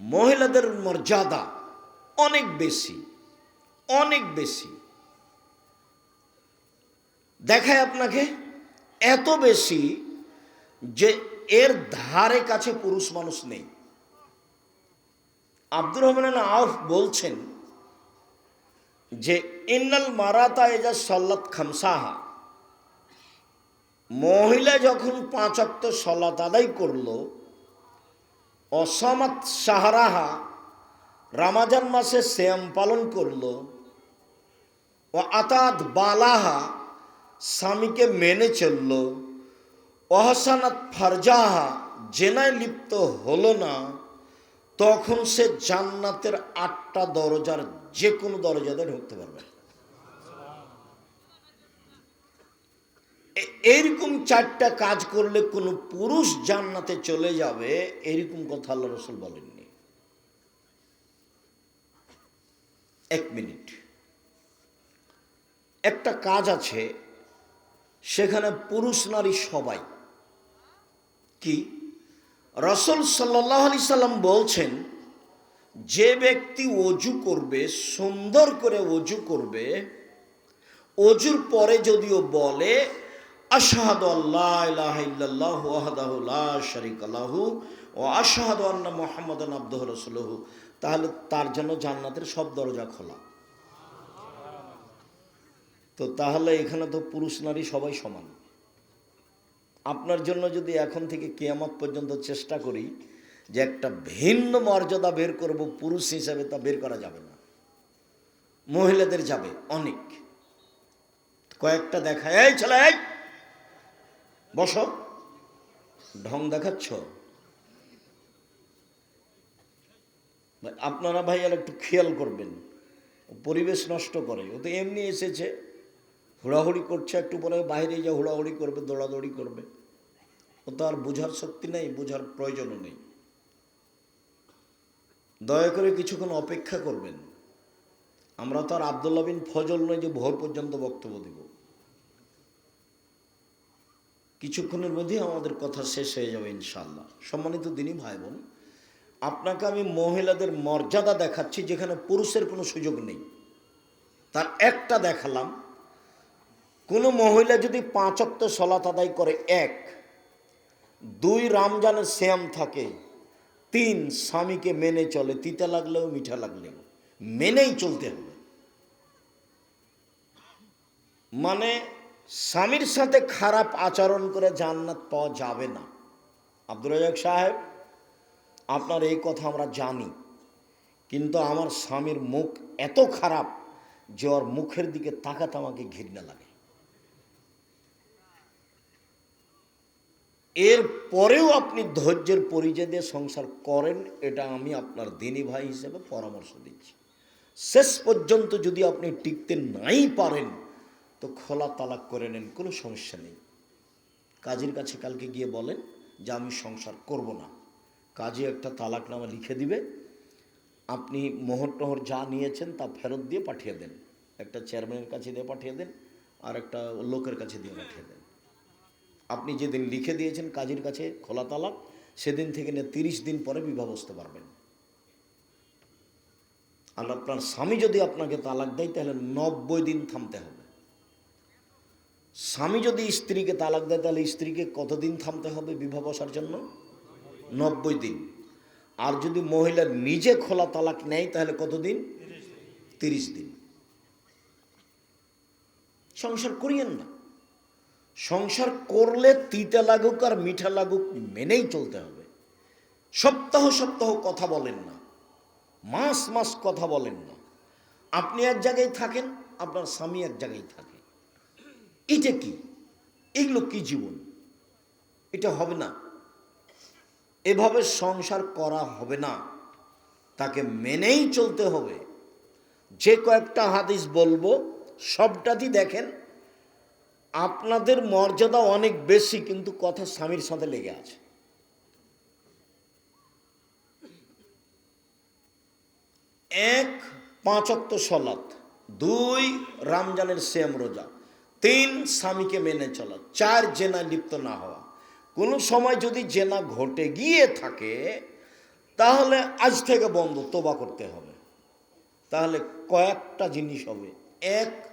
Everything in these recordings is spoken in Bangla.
মহিলাদের মর্যাদা অনেক বেশি অনেক বেশি। দেখায় আপনাকে, এত বেশি যে এর ধারে কাছে পুরুষ মানুষ নেই। আব্দুর রহমান আউফ বলছেন যে, ইন্নাল মারাতা এজা সল্লাত খামসাহা। মহিলা যখন পাঁচ অক্ত সলাত আদায় করল অসমাত সাহারাহা রামাজান মাসে শ্যাম পালন করল ও আতাত বালাহা স্বামীকে মেনে চলল। অহসানাত ফারজাহা জেনায় লিপ্ত হলো না। তখন সে জান্নাতের আটটা দরজার যে কোনো দরজাতে ঢুকতে পারবে। এইরকম চারটা কাজ করলে কোনো পুরুষ জান্নাতে চলে যাবে, এরকম কথা আল্লাহ রসুল বলেননি। এক মিনিট। একটা কাজ আছে, সেখানে পুরুষ নারী সবাই। কি? রসল সাল্লাহ আলি সাল্লাম বলছেন, যে ব্যক্তি অজু করবে, সুন্দর করে অজু করবে, অজুর পরে যদিও বলে আশাহাদ আল্লাহ ইলাহা ইল্লাল্লাহু লা আন্না মুহাম্মাদান আবদুহু রাসূলুহু। তাহলে তার জন্য জান্নাতের সব দরজা খোলা। তো তাহলে এখানে তো পুরুষ নারী সবাই সমান। আপনার জন্য যদি এখন থেকে কেয়ামত পর্যন্ত চেষ্টা করি যে একটা ভিন্ন মর্যাদা বের করব, পুরুষ হিসাবে তা বের করা যাবে না। মহিলাদের যাবে অনেক। কয়েকটা দেখা এই ছেলে বসো। ঢং দেখাচ্ছ? আপনারা ভাই আর একটু খেয়াল করবেন। পরিবেশ নষ্ট করে। ও তো এমনি এসেছে। হুড়াহুড়ি করছে, একটু পরে বাইরে যা হুড়াহুড়ি করবে, দৌড়াদৌড়ি করবে। ও তো আর বোঝার শক্তি নেই, বোঝার প্রয়োজনও নেই। দয়া করে কিছুক্ষণ অপেক্ষা করবেন। আমরা তো আর আবদুল্লা বিন ফজল নয় যে ভোর পর্যন্ত বক্তব্য দেব। কিছুক্ষণের মধ্যেই আমাদের কথা শেষ হয়ে যাবে ইনশাল্লাহ সম্মানিত দিনই ভাই বোন আপনাকে আমি মহিলাদের মর্যাদা দেখাচ্ছি যেখানে পুরুষের কোনো সুযোগ নেই। তার একটা দেখালাম, কোনো মহিলা যদি পাঁচক্ত সলাত আদায় করে, এক, দুই রামজানের শ্যাম থাকে, তিন, স্বামীকে মেনে চলে, তিতা লাগলেও মিঠা লাগলেও, মেনেই চলতে হবে। মানে স্বামীর সাথে খারাপ আচরণ করে জান্নাত পাওয়া যাবে না। আব্দুল রাজাক সাহেব, আপনার এই কথা আমরা জানি, কিন্তু আমার স্বামীর মুখ এত খারাপ যে ওর মুখের দিকে তাকাতে আমাকে ঘৃণা লাগে। এর পরেও আপনি ধৈর্যের পরিচয় দিয়ে সংসার করেন, এটা আমি আপনার দিনী ভাই হিসেবে পরামর্শ দিচ্ছি। শেষ পর্যন্ত যদি আপনি টিকতে নাই পারেন তো খোলা তালাক করে নেন, কোনো সমস্যা নেই। কাজের কাছে কালকে গিয়ে বলেন যে, আমি সংসার করব না। কাজে একটা তালাকনামা লিখে দিবে। আপনি মোহর টহর যা নিয়েছেন তা ফেরত দিয়ে পাঠিয়ে দেন। একটা চেয়ারম্যানের কাছে দিয়ে পাঠিয়ে দেন, আর একটা লোকের কাছে দিয়ে পাঠিয়ে দেন। আপনি যেদিন লিখে দিয়েছেন কাজীর কাছে খোলা তালাক, সেদিন থেকে নিয়ে তিরিশ দিন পরে বিবাহ বসতে পারবেন। আর আপনার স্বামী যদি আপনাকে তালাক দেয়, তাহলে নব্বই দিন থামতে হবে। স্বামী যদি স্ত্রীকে তালাক দেয়, তাহলে স্ত্রীকে কতদিন থামতে হবে বিবাহ বসার জন্য? নব্বই দিন। আর যদি মহিলা নিজে খোলা তালাক নেয়, তাহলে কতদিন? তিরিশ দিন। সংসার করিয়েন না। সংসার করলে তিতা লাগুক আর মিঠা লাগুক মেনেই চলতে হবে। সপ্তাহ সপ্তাহ কথা বলেন না। মাস মাস কথা বলেন না। আপনি এক জায়গায় থাকেন, আপনার স্বামী এক জায়গায় থাকে। এটা কি? এগুলো কি জীবন? এটা হবে না। এভাবে সংসার করা হবে না। তাকে মেনেই চলতে হবে। যে কয়েকটা হাদিস বলব সবটাতেই দেখেন, আপনাদের মর্যাদা অনেক বেশি, কিন্তু কথা স্বামীর সাথে লেগে আছে। এক পাঁচক্ত সলাৎ, দুই রমজানের সেম রোজা। তিন স্বামীকে মেনে চলা, চার জেনা লিপ্ত না হওয়া। কোনো সময় যদি জেনা ঘটে গিয়ে থাকে, তাহলে আজ থেকে বন্ধ, তোবা করতে হবে। তাহলে কয়েকটা জিনিস হবে। এক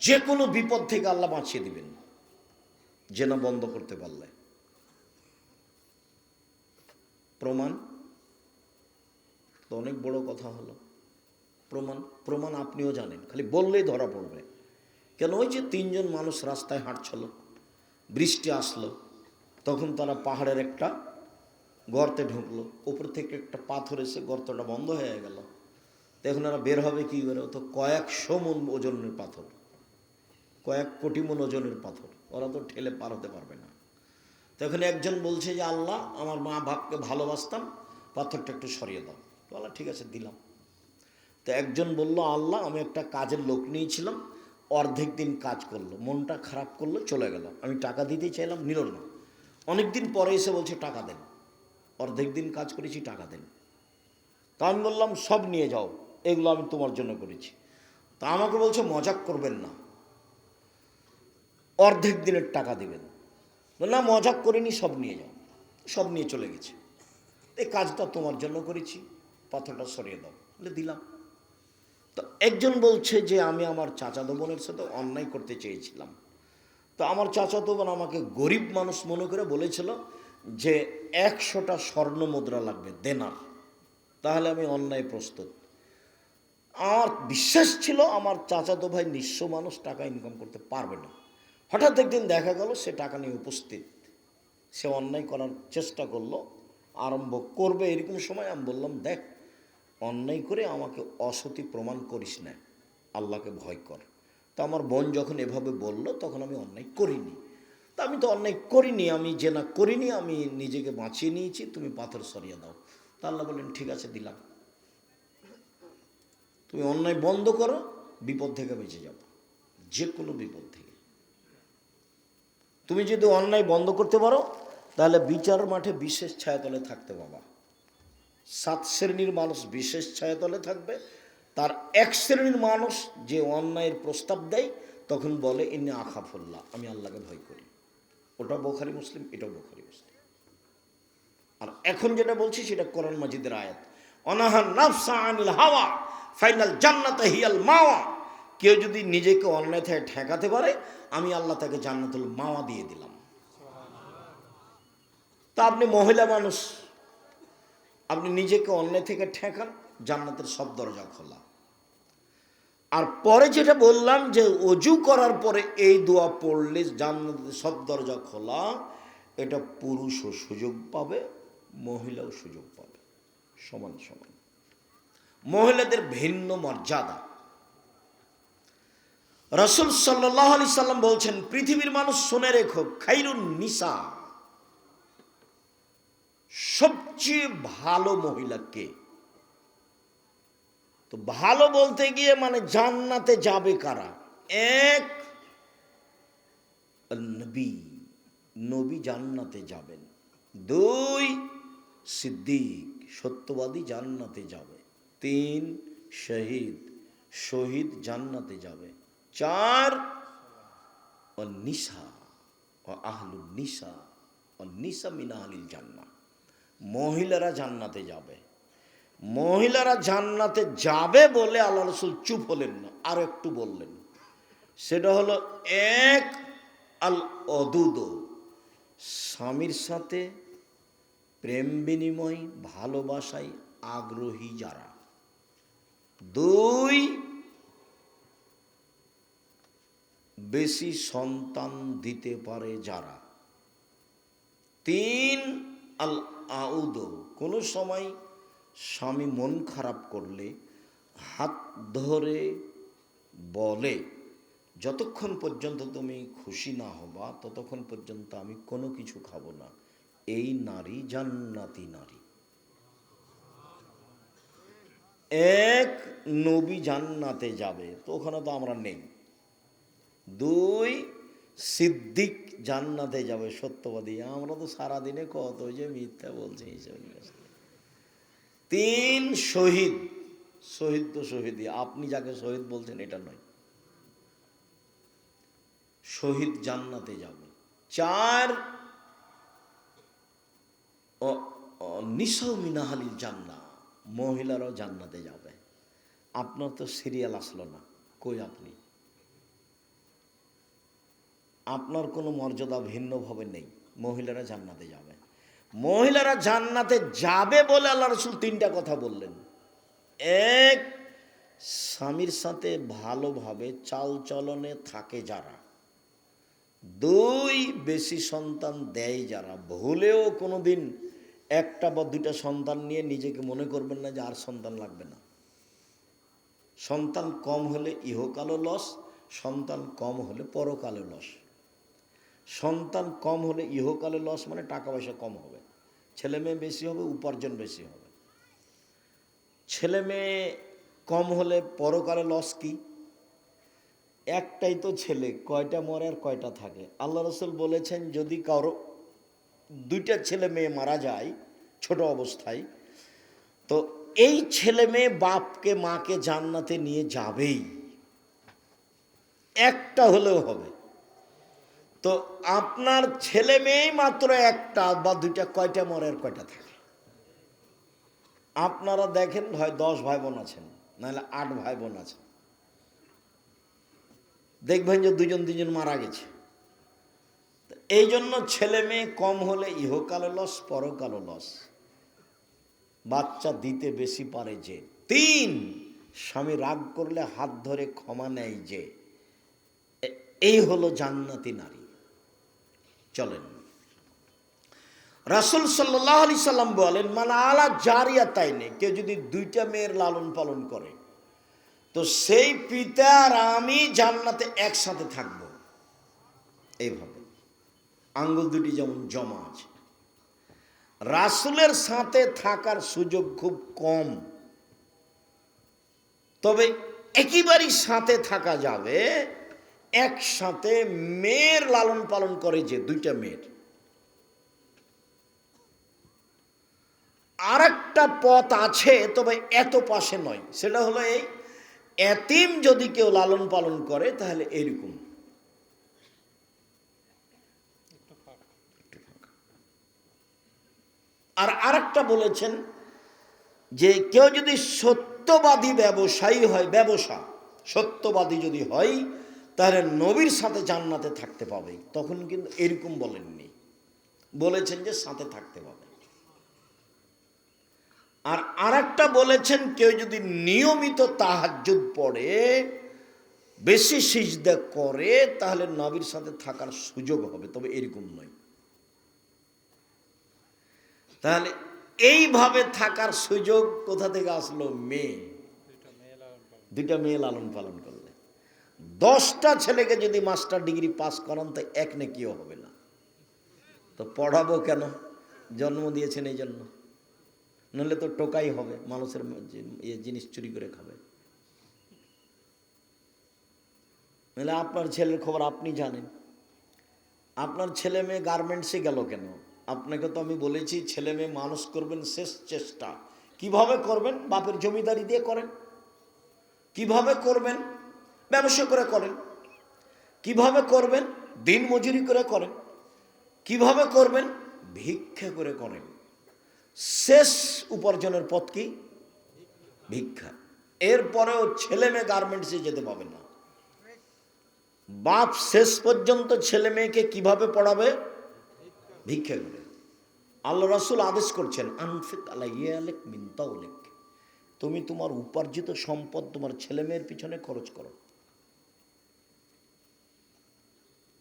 যে কোনো বিপদ থেকে আল্লাহ বাঁচিয়ে দিবেন। জেনা বন্ধ করতে পারলে। প্রমাণ? তো অনেক বড় কথা হলো। প্রমাণ? প্রমাণ আপনিও জানেন, খালি বললেই ধরা পড়বে। কেন ওই যে তিনজন মানুষ রাস্তায় হাঁটছিল? বৃষ্টি আসলো, তখন তারা পাহাড়ের একটা গর্তে ঢুকলো। উপর থেকে একটা পাথর এসে গর্তটা বন্ধ হয়ে গেল। এখন এরা বের হবে কি করে? তো কয়েকশো মন ওজনের পাথর। কয়েক কোটি মন ওজনের পাথর। ওরা তো ঠেলে পার হতে পারবে না। তখন একজন বলছে যে, আল্লাহ, আমার মা বাপকে ভালোবাসতাম, পাথরটা একটু সরিয়ে দাও। আল্লাহ ঠিক আছে, দিলাম। তো একজন বলল, আল্লাহ, আমি একটা কাজের লোক নিয়েছিলাম। অর্ধেক দিন কাজ করল, মনটা খারাপ করল, চলে গেল। আমি টাকা দিতেই চাইলাম, নিল না। অনেক দিন পরে এসে বলছে, টাকা দেন। অর্ধেক দিন কাজ করেছি, টাকা দেন। তা আমি বললাম, সব নিয়ে যাও, এগুলো আমি তোমার জন্য করেছি। তা আমাকে বলছে, মজাক করবেন না। অর্ধেক দিনের টাকা দেবেন। না, মজাক করিনি, সব নিয়ে যাও। সব নিয়ে চলে গেছে। এই কাজটা তোমার জন্য করেছি, পাথরটা সরিয়ে দাও। বলে দিলাম। তো একজন বলছে যে, আমি আমার চাচাতো বোনের সাথে অন্যায় করতে চেয়েছিলাম। তো আমার চাচাতো বোন আমাকে গরিব মানুষ মনে করে বলেছিল যে, একশোটা স্বর্ণ মুদ্রা লাগবে, দেনার। তাহলে আমি অন্যায় প্রস্তুত। আমার বিশ্বাস ছিল আমার চাচাতো ভাই নিঃস্ব মানুষ, টাকা ইনকাম করতে পারবে না। হঠাৎ একদিন দেখা গেল, সে টাকা নিয়ে উপস্থিত। সে অন্যায় করার চেষ্টা করল, আরম্ভ করবে এরকম সময় আমি বললাম, দেখ অন্যায় করে আমাকে অসতি প্রমাণ করিস না। আল্লাহকে ভয় কর। তা আমার বোন যখন এভাবে বলল, তখন আমি অন্যায় করিনি। তা আমি তো অন্যায় করিনি, আমি যে না করিনি, আমি নিজেকে বাঁচিয়ে নিয়েছি, তুমি পাথর সরিয়ে দাও। তা আল্লাহ বললেন, ঠিক আছে, দিলাম। তুমি অন্যায় বন্ধ করো, বিপদ থেকে বেঁচে যাব। যে কোনো বিপদ থেকে। তুমি যদি অন্যায় বন্ধ করতে পারো, তাহলে বিচার মাঠে বিশেষ ছায়াতলে থাকতে বাবা। সাত শ্রেণির মানুষ বিশেষ ছায়াতলে থাকবে। তার এক শ্রেণির মানুষ যে অন্যায়ের প্রস্তাব দেয়, তখন বলে ইনি আখাফুল্লাহ, আমি আল্লাহকে ভয় করি। ওটা বোখারি মুসলিম, এটাও বোখারি মুসলিম। আর এখন যেটা বলছি, সেটা কোরআন মাজিদের আয়াত। অনাহান নাফসা আনিল হাওয়া, ফাইনাল জান্নাত হিয়াল মাওয়া। কেউ যদি নিজেকে অন্যায় থেকে ঠেকাতে পারে, আমি আল্লাহ তাকে জান্নাতুল মাওয়া দিয়ে দিলাম। তা আপনি মহিলা মানুষ আপনি নিজেকে অন্যায় থেকে ঠেকান, জান্নাতের সব দরজা খোলা। আর পরে যেটা বললাম যে অজু করার পরে এই দোয়া পড়লে জান্নাতের সব দরজা খোলা, এটা পুরুষও সুযোগ পাবে, মহিলাও সুযোগ পাবে। সমান সমান। মহিলাদের ভিন্ন মর্যাদা। রসুল সাল্লাহ আলি সাল্লাম বলছেন, পৃথিবীর মানুষ শুনে রেখো, খাইরুন নিসা। সবচেয়ে ভালো মহিলা কে? তো ভালো বলতে গিয়ে মানে জান্নাতে যাবে কারা? এক নবী। নবী জান্নাতে যাবেন। দুই সিদ্দিক, সত্যবাদী জান্নাতে যাবে। তিন শহীদ শহীদ জান্নাতে যাবে। চার ও নিশা ও আহলুল নিশা ও নিশা মিনা আলিল জান্না মহিলারা জান্নাতে যাবে। মহিলারা জান্নাতে যাবে বলে আল্লাহ রসুল চুপ হলেন না, আর একটু বললেন। সেটা হলো এক আল অদুদ স্বামীর সাথে প্রেম বিনিময়, ভালোবাসায় আগ্রহী যারা। দুই, বেশি সন্তান দিতে পারে যারা। তিন, আল আউদ। কোনো সময় স্বামী মন খারাপ করলে, হাত ধরে বলে, যতক্ষণ পর্যন্ত তুমি খুশি না হবা, ততক্ষণ পর্যন্ত আমি কোনো কিছু খাব না। এই নারী জান্নাতি নারী। এক নবী জান্নাতে যাবে, তো ওখানে তো আমরা নেই। দুই, সিদ্দিক জান্নাতে যাবে সত্যবাদী। আমরা তো সারাদিনে কত যে মিথ্যা বলছি হিসেব তিন শহীদ। শহীদ তো শহীদই। আপনি যাকে শহীদ বলছেন, এটা নয়। শহীদ জান্নাতে যাবে। চার মিনাহালিল জান্না। মহিলারাও জান্নাতে যাবে। আপনার তো সিরিয়াল আসলো না। কই আপনি? আপনার কোনো মর্যাদা ভিন্নভাবে নেই। মহিলারা জান্নাতে যাবে। মহিলারা জান্নাতে যাবে বলে আল্লাহ রসুল তিনটা কথা বললেন। এক, স্বামীর সাথে ভালোভাবে চাল চলনে থাকে যারা। দুই, বেশি সন্তান দেয় যারা। ভুলেও কোনো দিন একটা বা দুইটা সন্তান নিয়ে নিজেকে মনে করবেন না যে আর সন্তান লাগবে না। সন্তান কম হলে ইহকালও লস, সন্তান কম হলে পরকালে লস। সন্তান কম হলে ইহকালে লস মানে টাকা পয়সা কম হবে। ছেলে মেয়ে বেশি হবে, উপার্জন বেশি হবে। ছেলে মেয়ে কম হলে পরকালে লস কি? একটাই তো ছেলে, কয়টা মরে আর কয়টা থাকে। আল্লাহ রসুল বলেছেন, যদি কারও দুইটা ছেলে মেয়ে মারা যায়, ছোট অবস্থায়, তো এই ছেলে মেয়ে বাপকে, মাকে জান্নাতে নিয়ে যাবেই। একটা হলেও হবে। তো আপনার ছেলে মেয়েই মাত্র একটা বা দুইটা, কয়টা মরের কয়টা থাকে? আপনারা দেখেন হয় দশ ভাই বোন আছেন, নাহলে আট ভাই বোন আছেন। দেখবেন যে দুজন দুজন মারা গেছে। এই জন্য ছেলে মেয়ে কম হলে ইহকালো লস পরকালো লস। বাচ্চা দিতে বেশি পারে যে। তিন, স্বামী রাগ করলে হাত ধরে ক্ষমা নেয় যে। এই হলো জান্নাতি নারী। চলেন। রাসুল সাল্লাহ আলি সাল্লাম বলেন মানে আলা জারিয়া তাই নেই কেউ যদি দুইটা মেয়ের লালন পালন করে, তো সেই পিতা আর আমি জান্নাতে একসাথে থাকব। এইভাবে। আঙ্গুল দুটি যেমন জমা আছে। রাসুলের সাথে থাকার সুযোগ খুব কম। তবে একেবারেই সাথে থাকা যাবে একসাথে মেয়ের লালন পালন করে যে দুইটা মেয়ের। আর একটা পথ আছে, তবে এত পাশে নয়। সেটা হলো এই, এতিম যদি কেউ লালন পালন করে, তাহলে এরকম। আর আরেকটা বলেছেন যে কেউ যদি সত্যবাদী ব্যবসায়ী হয়, ব্যবসা সত্যবাদী যদি হয় তাহলে নবীর সাথে জান্নাতে থাকতে পাবে। তখন কিন্তু এরকম বলেননি। বলেছেন যে সাথে থাকতে পাবে। আর আরেকটা বলেছেন, কেউ যদি নিয়মিত তাহাজ্জুদ পড়ে, বেশি সিজদা করে, তাহলে নবীর সাথে থাকার সুযোগ হবে। তবে এরকম নয়। তাহলে এইভাবে থাকার সুযোগ কোথা থেকে আসলো? মেয়ে। দুইটা মেয়ে লালন পালন করলে। দশটা ছেলেকে যদি মাস্টার ডিগ্রি পাস করান তো এক নেকিও হবে না। তো পড়াবো কেন? জন্ম দিয়েছেন এই জন্য। নাহলে তো টোকাই হবে, মানুষের ইয়ে জিনিস চুরি করে খাবে। নাহলে আপনার ছেলের খবর আপনি জানেন। আপনার ছেলে মেয়ে গার্মেন্টসে গেল কেন? আপনাকে তো আমি বলেছি, ছেলে মেয়ে মানুষ করবেন শেষ চেষ্টা। কীভাবে করবেন? বাপের জমিদারি দিয়ে করেন। কীভাবে করবেন? ব্যবসা করে করেন। কীভাবে করবেন? দিন মজুরি করে করেন। কীভাবে করবেন? ভিক্ষা করে করেন। শেষ উপার্জনের পথ কি? ভিক্ষা। এরপরেও ছেলে মেয়ে গার্মেন্টসে যেতে পাবে না। বাপ শেষ পর্যন্ত ছেলে মেয়েকে কীভাবে পড়াবে? ভিক্ষা করে। আল্লাহ রাসুল আদেশ করছেন, আনফিক আলাইয়ালেক মিন্তাউলেক তুমি তোমার উপার্জিত সম্পদ তোমার ছেলে মেয়ের পিছনে খরচ করো।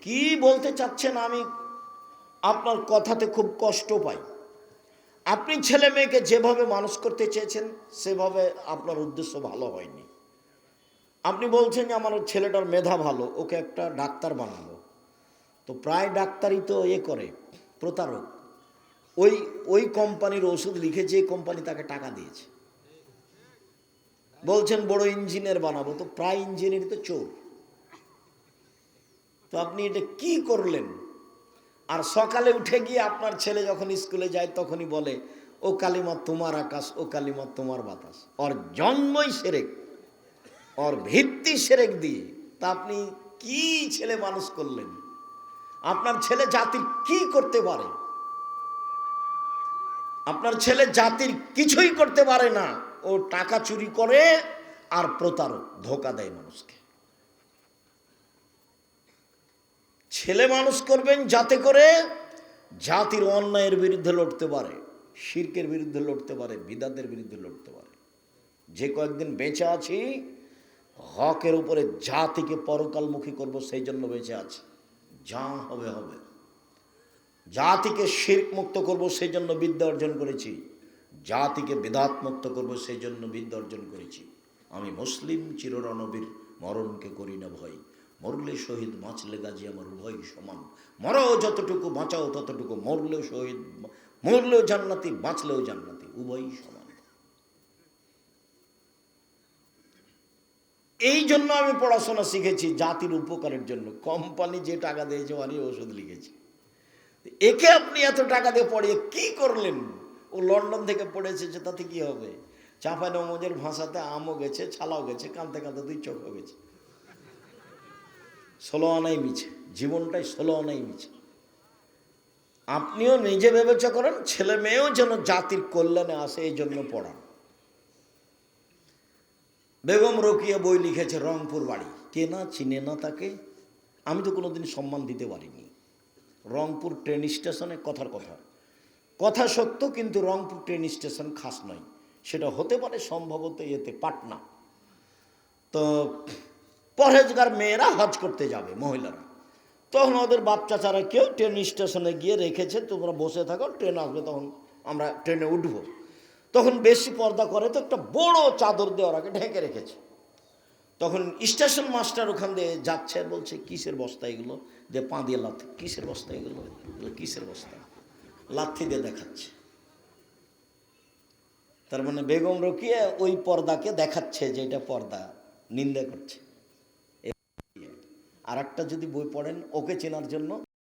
কি বলতে চাচ্ছেন আমি? আপনার কথাতে খুব কষ্ট পাই। আপনি ছেলে মেয়েকে যেভাবে মানুষ করতে চেয়েছেন, সেভাবে আপনার উদ্দেশ্য ভালো হয়নি। আপনি বলছেন যে আমার ছেলেটার মেধা ভালো, ওকে একটা ডাক্তার বানাবো। তো প্রায় ডাক্তারই তো এ করে, প্রতারক। ওই ওই কোম্পানির ওষুধ লিখে যে কোম্পানি তাকে টাকা দিয়েছে। বলছেন বড় ইঞ্জিনিয়ার বানাবো, তো প্রায় ইঞ্জিনিয়ার তো চোর। তো আপনি এটা কি করলেন? আর সকালে উঠে গিয়ে আপনার ছেলে যখন স্কুলে যায়, তখনই বলে, ও কালিমা তোমার আকাশ, ও কালিমা তোমার বাতাস। ওর জন্মই সেরেক, ওর ভিত্তি সেরেক দিয়ে। তা আপনি কি ছেলে মানুষ করলেন? আপনার ছেলে জাতির কি করতে পারে? আপনার ছেলে জাতির কিছুই করতে পারে না। ও টাকা চুরি করে আর প্রতারক, ধোকা দেয় মানুষকে। ছেলে মানুষ করবেন যাতে করে জাতির অন্যায়ের বিরুদ্ধে লড়তে পারে, শির্কের বিরুদ্ধে লড়তে পারে, বিদাতের বিরুদ্ধে লড়তে পারে। যে কয়েকদিন বেঁচে আছি, হকের উপরে জাতিকে পরকালমুখী করব, সেই জন্য বেঁচে আছি। যা হবে হবে। জাতিকে শির্ক মুক্ত করব, সেই জন্য বিদ্যা অর্জন করেছি। জাতিকে বেদাত মুক্ত করব, সেই জন্য বিদ্যা অর্জন করেছি। আমি মুসলিম চিররণবীর, মরণকে করি না ভয়। মরলে শহীদ, বাঁচলে গাজী আমার উভয় সমান। মরাও যতটুকু, বাঁচাও ততটুকু। মরলেও শহীদ, মরলেও জান্নাতি, বাঁচলেও জান্নাতি, উভয়ই সমান। এই জন্য আমি পড়াশোনা শিখেছি জাতির উপকারের জন্য। কোম্পানি যে টাকা দিয়েছে অনেক ওষুধ লিখেছি। একে আপনি এত টাকা দিয়ে পড়িয়ে কি করলেন? ও লন্ডন থেকে পড়েছে যে তাতে কি হবে? চাঁপাই নমজের ভাষাতে আমও গেছে, ছালাও গেছে, কাঁদতে কাঁদতে দুই চোখও গেছে। ষোলো আনাই মিছে, জীবনটাই ষোলো আনাই মিছে। আপনিও নিজে বিবেচনা করেন, ছেলে মেয়েও যেন জাতির কল্যাণে আসে, এই জন্য পড়ান। বেগম রকিয়া বই লিখেছে রংপুর বাড়ি। কে না চিনে না তাকে, আমি তো কোনোদিন সম্মান দিতে পারিনি। রংপুর ট্রেন স্টেশনে কথার কথা। কথা সত্য, কিন্তু রংপুর ট্রেন স্টেশন খাস নয়। সেটা হতে পারে, সম্ভবত এতে পাটনা। তো পরহেজগার মেয়েরা হজ করতে যাবে, মহিলারা। তখন ওদের বাচ্চা চারা কেউ ট্রেন স্টেশনে গিয়ে রেখেছে, তোমরা বসে থাকো ট্রেন আসবে তখন আমরা ট্রেনে উঠবো। তখন বেশি পর্দা করে তো একটা বড় চাদর দিয়ে ওরাকে ঢেকে রেখেছে। তখন স্টেশন মাস্টার ওখান দিয়ে যাচ্ছে, বলছে, কিসের বস্তা এগুলো? যে পা দিয়ে লাথি, কিসের বস্তা এগুলো? কিসের বস্তা? লাথি দিয়ে দেখাচ্ছে। তার মানে বেগম রকিয়া ওই পর্দাকে দেখাচ্ছে যে এটা পর্দা, নিন্দা করছে। আর একটা যদি বই পড়েন ওকে চেনার জন্য